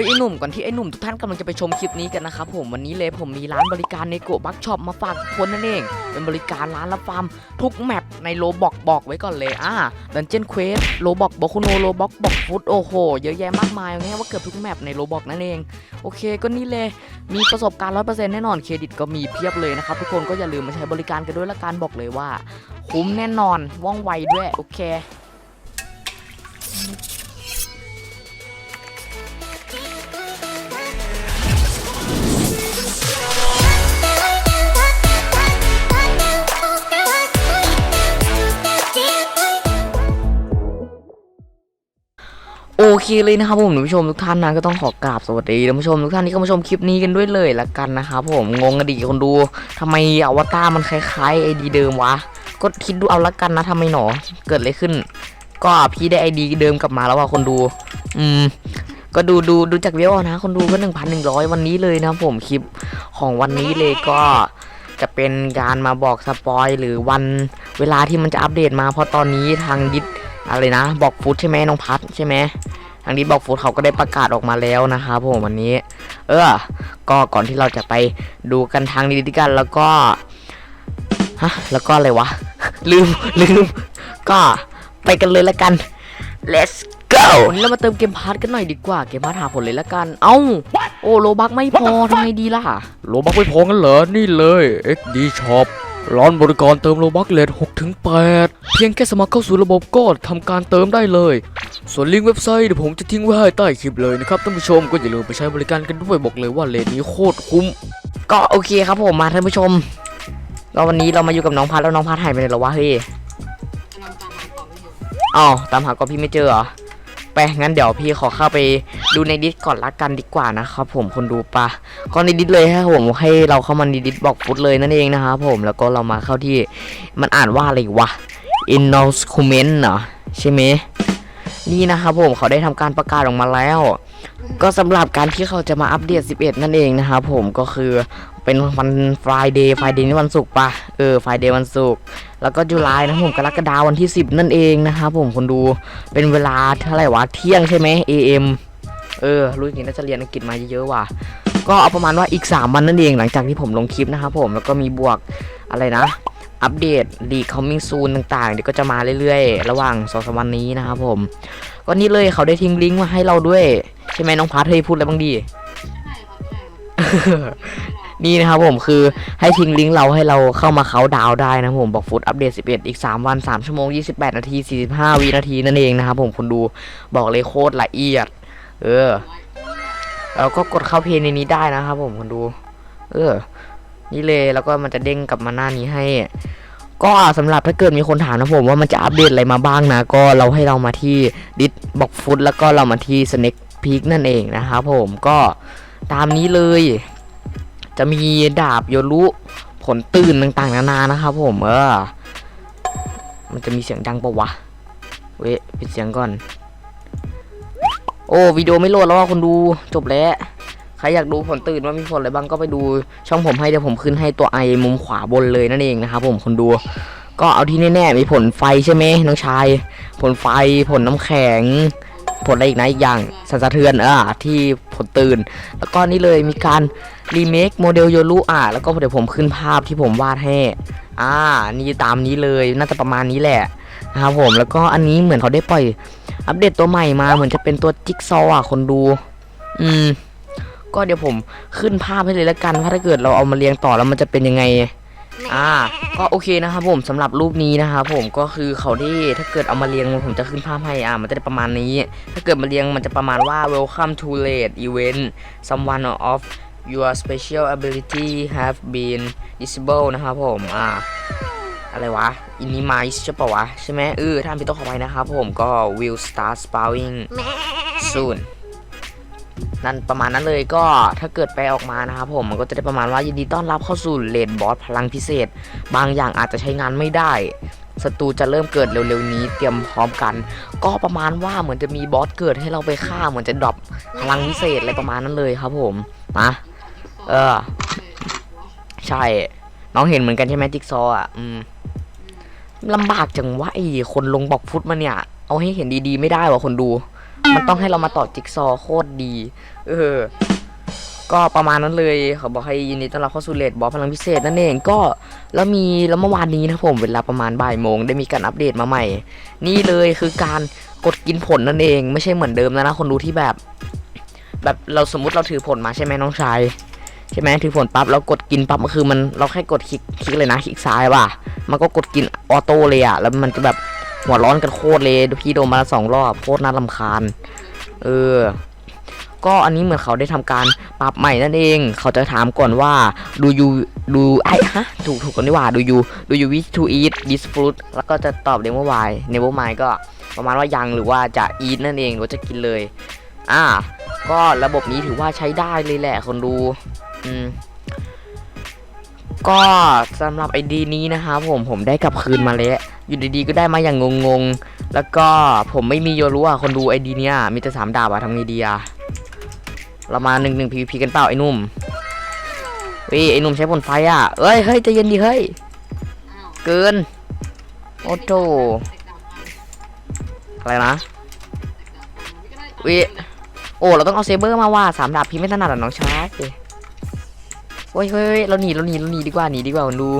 ฮ้ยไอหนุ่มก่อนที่ไอหนุ่มทุกท่านกำลังจะไปชมคลิปนี้กันนะครับผมวันนี้เลยผมมีร้านบริการในโกบักช็อปมาฝากทุกคนนั่นเอง เป็นบริการร้านรับฟาร์มทุกแมปในโลบอกบอกไว้ก่อนเลยอ่าดันเจียนเควสโลบอกบอกคุโนโลบอกบอกฟุตโอ้โหเยอะแยะมากมายง่ายว่าเกือบทุกแมปในโลบอกนั่นเอง โอเคก็นี่เลยมีประสบการณ์ร้อยเปอร์เซ็นต์แน่นอนเครดิตก็มีเพียบเลยนะครับทุกคนก็อย่าลืมมาใช้บริการกันด้วยละกันบอกเลยว่า คุ้มแน่นอนว่องไวด้วยโอเค โอเคเลยนะครับผมท่านผู้ชมทุกท่านนะก็ต้องขอกราบสวัสดีท่านผู้ชมทุกท่านที่เข้ามาชมคลิปนี้กันด้วยเลยละกันนะครับผมงงกันดีคนดูทำไมอวตารมันคล้ายๆไอดีเดิมวะก็คิดดูเอาละกันนะทำไมหนอเกิดอะไรขึ้น ก็พี่ได้ไอดีเดิมกลับมาแล้วว่ะคนดู อืม ก็ดูดูดูจากวิวนะ คนดูก็หนึ่งพันหนึ่งร้อยวันนี้เลยนะผมคลิปของวันนี้เลยก็จะเป็นการมาบอกสปอยหรือวันเวลาที่มันจะอัปเดตมาเพราะตอนนี้ทางดิส อะไรนะบอกฟุตใช่ไหมน้องพัดใช่ไหมทางดิสบอกฟุตเขาก็ได้ประกาศออกมาแล้วนะครับผมวันนี้ เออ ก็ก่อนที่เราจะไปดูกันทางดิสกันแล้วก็ฮะแล้วก็อะไรวะ ลืมลืม ก็ไปกันเลยละกัน let's go วันนี้เรามาเติมเกมพาร์ทกันหน่อยดีกว่า เกมพาร์ทหาผลเลยละกัน เอ้า โอ้โลบักไม่พอทำไงดีล่ะ โลบักไม่พอกันเหรอ นี่เลย XD Shop ร้านบริการเติมโลบักเลท6ถึง8เพียงแค่สมัครเข้าสู่ระบบก็ทำการเติมได้เลย ส่วนลิงก์เว็บไซต์เดี๋ยวผมจะทิ้งไว้ให้ใต้คลิปเลยนะครับท่านผู้ชมก็อย่าลืมไปใช้บริการกันด้วยบอกเลยว่าเลทนี้โคตรคุ้ม ก็โอเคครับผมมาท่านผู้ชมก็วันนี้เรามาอยู่กับน้องพัดแล้วน้องพัดหายไปไหนแล้วะเฮ้ยอ๋อตามหาก็พี่ไม่เจอเหรอ ไปงั้นเดี๋ยวพี่ขอเข้าไปดูในดิสก่อนละกันดีกว่านะครับผมคนดูปะก็ในดิสเลยฮะผมให้เราเข้ามาในดิสบอกฟุตเลยนั่นเองนะครับผมแล้วก็เรามาเข้าที่มันอ่านว่าอะไรวะ announcement เหรอใช่ไหมนี่นะครับผมเขาได้ทำการประกาศออกมาแล้ว ก็สำหรับการที่เขาจะมาอัปเดต 11 นั่นเองนะครับผมก็คือเป็นวัน Friday Friday นี่วันศุกร์ปะเออ Friday วันศุกร์ แล้วก็จุลายนะผมกรกฎาวันที่ 10 นั่นเองนะครับผมคนดูเป็นเวลาเท่าไหร่วะเที่ยงใช่ไหม AM เออรู้จริงน่าจะเรียนอังกฤษมาเยอะๆว่ะก็เอาประมาณว่าอีก 3 วันนั่นเองหลังจากที่ผมลงคลิปนะครับผมแล้วก็มีบวกอะไรนะ อัปเดตลีคอมมิ่งซูนต่างๆ เดี๋ยวก็จะมาเรื่อยๆ ระหว่างสองสามวันนี้นะครับผมก็นี่เลยเขาได้ทิ้งลิงก์มาให้เราด้วย ใช่ไหมน้องพาร์ทเฮ้ยพูดอะไรบ้างดี นี่นะครับผมคือให้ทิ้งลิงก์เราให้เราเข้ามาเขาดาวได้นะผมบอกฟุตอัปเดต 11 อีก 3 วัน 3 ชั่วโมง 28 นาที 45 วินาทีนั่นเองนะครับผมคุณดูบอกเลยโคตรละเอียด เออแล้วก็กดเข้าเพลงในนี้ได้นะครับผมคุณดู เออ นี่เลยแล้วก็มันจะเด้งกลับมาหน้านี้ให้ ก็สำหรับถ้าเกิดมีคนถามนะผมว่ามันจะอัปเดตอะไรมาบ้างนะ ก็เราให้เรามาที่ดิสบอกฟุตแล้วก็เรามาที่สเน็กพีกนั่นเองนะครับผมก็ตามนี้เลย จะมีดาบโยรุผลตื่นต่างๆ นานานะครับผมเออ มันจะมีเสียงดังปะวะ เว้ยปิดเสียงก่อน โอ้วิดีโอไม่โหลดแล้วว่าคนดูจบแล้วใครอยากดูผลตื่นว่ามีผลอะไรบ้างก็ไปดูช่องผมให้เดี๋ยวผมขึ้นให้ตัวไอมุมขวาบนเลยนั่นเองนะครับผมคนดู ก็เอาที่แน่ๆมีผลไฟใช่ไหมน้องชาย ผลไฟผลน้ำแข็ง ผลอะไรอีกนะอีกอย่างสันสะเทือนอะที่ผลตื่น แล้วก็นี่เลยมีการรีเมคโมเดลโยรุอะแล้วก็เดี๋ยวผมขึ้นภาพที่ผมวาดให้อ่านี่ตามนี้เลยน่าจะประมาณนี้แหละนะครับผมแล้วก็อันนี้เหมือนเขาได้ปล่อย อัปเดตตัวใหม่มาเหมือนจะเป็นตัวจิ๊กซอว์อะคนดู อืม ก็เดี๋ยวผมขึ้นภาพให้เลยละกันว่าถ้าเกิดเราเอามาเรียงต่อแล้วมันจะเป็นยังไง อ่า ก็โอเคนะครับผมสำหรับรูปนี้นะครับผมก็คือเขาที่ถ้าเกิดเอามาเรียงผมจะขึ้นภาพให้อ่ามันจะได้ประมาณนี้ ถ้าเกิดมาเรียงมันจะประมาณว่า welcome to late event someone of your special ability have been disabled นะครับผมอ่าอะไรวะอินนิมาใช่ปะวะ ใช่ไหมเออท่านพี่ต้องขอไปนะครับผมก็ will start spawning soon นั่นประมาณนั้นเลยก็ถ้าเกิดแปลออกมานะครับผมมันก็จะได้ประมาณว่ายินดีต้อนรับเข้าสู่เลดบอสพลังพิเศษ บางอย่างอาจจะใช้งานไม่ได้ศัตรูจะเริ่มเกิดเร็วๆนี้เตรียมพร้อมกัน ก็ประมาณว่าเหมือนจะมีบอสเกิดให้เราไปฆ่าเหมือนจะดรอปพลังพิเศษอะไรประมาณนั้นเลยครับผมนะเออ ใช่ น้องเห็นเหมือนกันใช่ไหมจิ๊กซออะอืมลำบากจังวะไอ้คนลงบอกฟุตมาเนี่ย เอาให้เห็นดีๆไม่ได้วะคนดู มันต้องให้เรามาต่อจิ๊กซอโคตรดี เออ ก็ประมาณนั้นเลยเขาบอกให้ยินดีต้อนรับเข้าสู่เลดบอสพลังพิเศษนั่นเองก็แล้วมีแล้วเมื่อวานนี้นะผมเวลาประมาณบ่ายโมงได้มีการอัปเดตมาใหม่ นี่เลยคือการกดกินผลนั่นเอง ไม่ใช่เหมือนเดิมแล้วนะคนดูที่แบบ แบบเราสมมติเราถือผลมาใช่ไหมน้องชายใช่ไหมถือผลปั๊บเรากดกินปั๊บก็คือมันเราแค่กดคลิกคลิกเลยนะคลิกซ้ายว่ะมันก็กดกินออโต้เลยอะแล้วมันจะแบบ หัวร้อนกันโคตรเลยพี่โดนมาสองรอบโคตรน่ารำคาญ เออ ก็อันนี้เหมือนเขาได้ทำการปรับใหม่นั่นเอง เขาจะถามก่อนว่าดูยูดูไอ้ฮะ ถูกถูกกันดีกว่าดูยูดูยู wish to eat this fruit แล้วก็จะตอบ never mind never mind ก็ประมาณว่ายังหรือว่าจะ eat นั่นเองหรือว่าจะกินเลย อ่า ก็ระบบนี้ถือว่าใช้ได้เลยแหละคนดู อืมก็สำหรับไอดีนี้นะครับผมผมได้กลับคืนมาแล้ว อยู่ดีๆก็ได้มาอย่างงงๆ แล้วก็ผมไม่มีโยรู้อะคนดูไอดีเนี้ยมีแต่สามดาบอะทำไงดีอะเรามาหนึ่งหนึ่งพีพีกันเปล่าไอ้นุ่มเฮ้ยไอ้นุ่มใช้ผลไฟอะเอ้ยเฮ้ยใจเย็นดิเฮ้ยเกินโอ้โถอะไรนะวิโอ้เราต้องเอาเซเบอร์มาว่าสามดาบพี่ไม่ถนัดอะน้องชายโอ้ยเฮ้ยเฮ้ยเราหนีเราหนีเราหนีดีกว่าหนีดีกว่าคนดู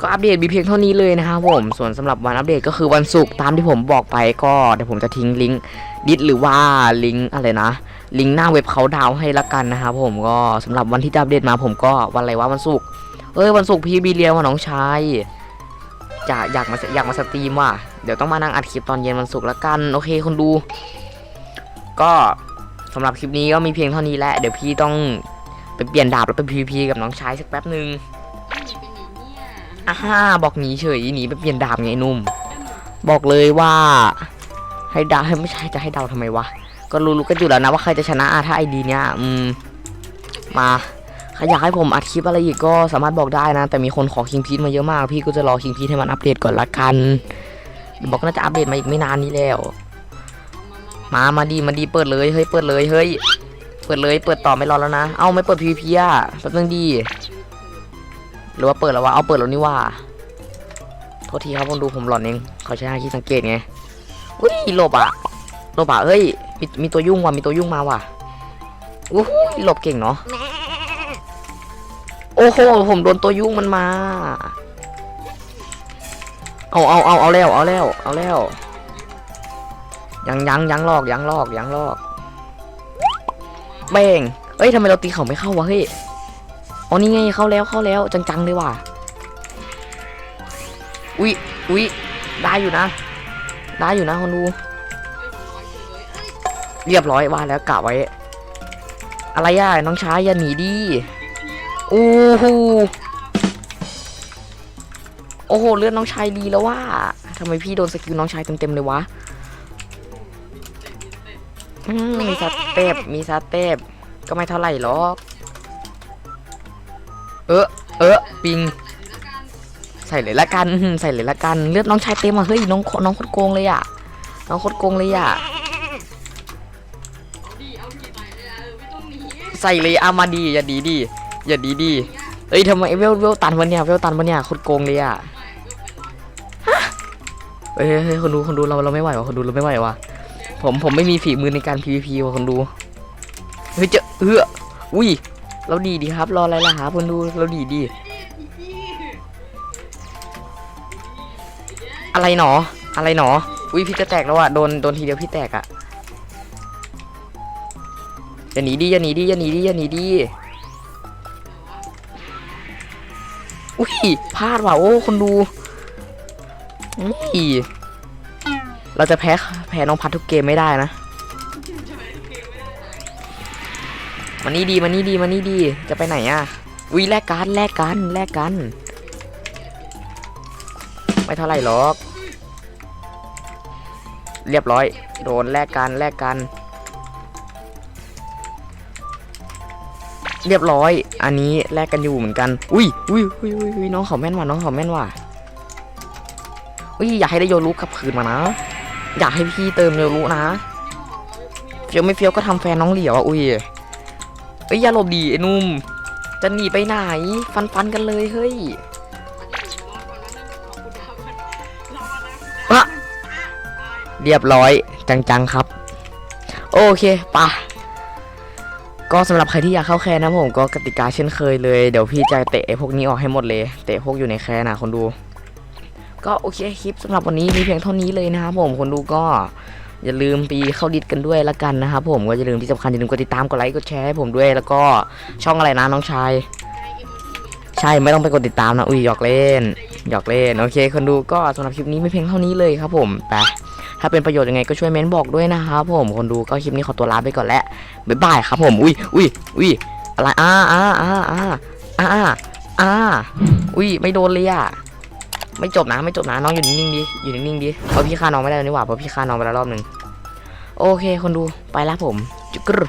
ก็อัปเดตมีเพียงเท่านี้เลยนะครับผม ส่วนสำหรับวันอัปเดตก็คือวันศุกร์ตามที่ผมบอกไปก็เดี๋ยวผมจะทิ้งลิงก์ดิสหรือว่าลิงก์อะไรนะ ลิงก์หน้าเว็บเขาดาวให้ละกันนะครับผมก็สำหรับวันที่จะอัปเดตมาผมก็วันอะไรวะวันศุกร์เอ้ยวันศุกร์พี่บีเรียวมาน้องชายจะอยากมาอยากมาสตรีมว่ะเดี๋ยวต้องมานั่งอัดคลิปตอนเย็นวันศุกร์ละกันโอเคคนดู ก็สำหรับคลิปนี้ก็มีเพียงเท่านี้แหละเดี๋ยวพี่ต้องไปเปลี่ยนดาบแล้วไปพีพีกับน้องชายสักแป๊บหนึ่ง อ่าฮ่าบอกหนีเฉยหนีไปเปลี่ยนดาบไงนุ่ม บอกเลยว่าให้ดาวให้ไม่ใช่จะให้เดาทำไมวะ ก็รู้ๆกันอยู่แล้วนะว่าใครจะชนะอะถ้าไอดีเนี้ยอืมมาใครอยากให้ผมอัดคลิปอะไรอีกก็สามารถบอกได้นะ แต่มีคนขอคิงพีทมาเยอะมากพี่ก็จะรอคิงพีทให้มันอัปเดตก่อนละกัน บอกน่าจะอัปเดตมาอีกไม่นานนี้แล้ว มามาดีมาดีเปิดเลยเฮ้ยเปิดเลยเฮ้ยเปิดเลยเปิดต่อไม่รอแล้วนะ เอ้าไม่เปิดพีพีอะแป๊บนึงดี หรือว่าเปิดแล้ววะเอาเปิดแล้วนี่ว่าโทษทีครับคนดูผมหลอนเองเขาใช้ห้าที่สังเกตไงอุ้ยหลบอะหลบอะเฮ้ยมีมีตัวยุ่งว่ะมีตัวยุ่งมาว่ะอู้หูหลบเก่งเนาะโอ้โหผมโดนตัวยุ่งมันมาเอาเอาเอาเอาแล้วเอาแล้วเอาแล้วยังยังยังลอกยังลอกยังลอกเบ่งเอ้ยทำไมเราตีเขาไม่เข้าวะเฮ้ย อ๋อนี่ไงเข้าแล้วเข้าแล้วจังๆเลยว่ะ อุ๊ยอุ๊ยได้อยู่นะ ได้อยู่นะคนดู เรียบร้อยว่าแล้วกะไว้ อะไรอะน้องชายอย่าหนีดิโอ้โหโอ้โหเลือดน้องชายดีแล้วว่าทำไมพี่โดนสกิลน้องชายเต็มๆเลยวะมมีสเต็ปมีสเต็ปก็ไม่เท่าไหร่หรอก เออเออปิง ใส่เลยละกันใส่เลยละกัน เลือดน้องชายเต็มอะเฮ้ยน้องน้องโคตรโกงเลยอะน้องโคตรโกงเลยอะใส่เลยอามาดีอย่าดีดีอย่าดีดีเอ้ยทำไมเวลเวลตันวันเนี้ยเวลตันวันเนี้ยโคตรโกงเลยอะฮะเฮ้ยเฮ้ยคนดูคนดูเราเราไม่ไหวว่ะคนดูเราไม่ไหวว่ะผมผมไม่มีฝีมือในการ PVP ว่ะคนดูเฮ้ยเจอเอออุ้ย เราดีดีครับ รออะไรล่ะครับคนดูเราดีดี อะไรหนอ อะไรหนอ อุ้ยพี่จะแตกแล้วอะโดนโดนทีเดียวพี่แตกอะอย่าหนีดิอย่าหนีดิอย่าหนีดิอย่าหนีดิอุ้ยพลาดว่ะโอ้คนดูนี่เราจะแพ้แพ้น้องพัดทุกเกมไม่ได้นะ มานี่ดีมานี่ดีมานี่ดี จะไปไหนอะอุ้ยแลกกันแลกกันแลกกัน ไม่เท่าไหร่หรอก เรียบร้อย โดนแลกกันแลกกัน เรียบร้อย อันนี้แลกกันอยู่เหมือนกัน อุ้ยอุ้ยอุ้ยอุ้ยยน้องเขาแม่นว่ะน้องเขาแม่นว่ะอุ้ยอยากให้ได้โยรุกลับคืนมานะ อยากให้พี่เติมโยรุนะเฟียวไม่เฟียวก็ทำแฟนน้องเหลียวอะอุ้ย เอ้ยอย่าหลบดีไอ้หนุ่ม จะหนีไปไหน ฟันฟันกันเลยเฮ้ยอะเรียบร้อยจังๆครับ โอเคปะก็สำหรับใครที่อยากเข้าแคนนะผมก็กติกาเช่นเคยเลย เดี๋ยวพี่จะเตะไอ้พวกนี้ออกให้หมดเลย เตะพวกอยู่ในแคนนะคนดู ก็โอเคคลิปสำหรับวันนี้มีเพียงเท่านี้เลยนะครับผมคนดูก็ อย่าลืมไปเข้าดิสกันด้วยละกันนะครับผมก็อย่าลืมที่สำคัญอย่าลืมกดติดตามกดไลค์กดแชร์ให้ผมด้วยแล้วก็ช่องอะไรนะน้องชาย ใช่ไม่ต้องไปกดติดตามนะอุ้ยหยอกเล่นหยอกเล่นโอเค คนดูก็สำหรับคลิปนี้ไม่เพียงเท่านี้เลยครับผมไปถ้าเป็นประโยชน์ยังไงก็ช่วยเม้นบอกด้วยนะครับผมคนดูก็คลิปนี้ขอตัวลาไปก่อนแล้วบ๊ายบายครับผมอุ้ยอุ้ยอุ้ยอะไรอ่าอ่าอ่าอ่าอ่าอ่าอุ้ยไม่โดนเลยอะ ไม่จบนะไม่จบนะน้องอยู่นิ่งๆดิอยู่นิ่งๆดิเพราะพี่ฆ่าน้องไม่ได้นี่หว่าเพราะพี่ฆ่าน้องไปแล้วรอบหนึ่งโอเค คนดูไปละผมจุกรึ